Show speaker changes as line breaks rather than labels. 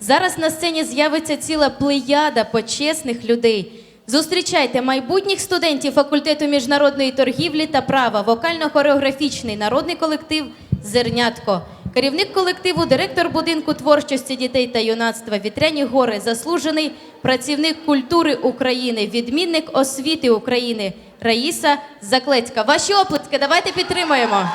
Зараз на сцені з'явиться ціла плеяда почесних людей. Зустрічайте майбутніх студентів факультету міжнародної торгівлі та права, вокально-хореографічний народний колектив Зернятко. Керівник колективу, директор будинку творчості дітей та юнацтва Вітряні гори, заслужений працівник культури України, відмінник освіти України Раїса Заклецька. Ваші оплески, давайте підтримаємо.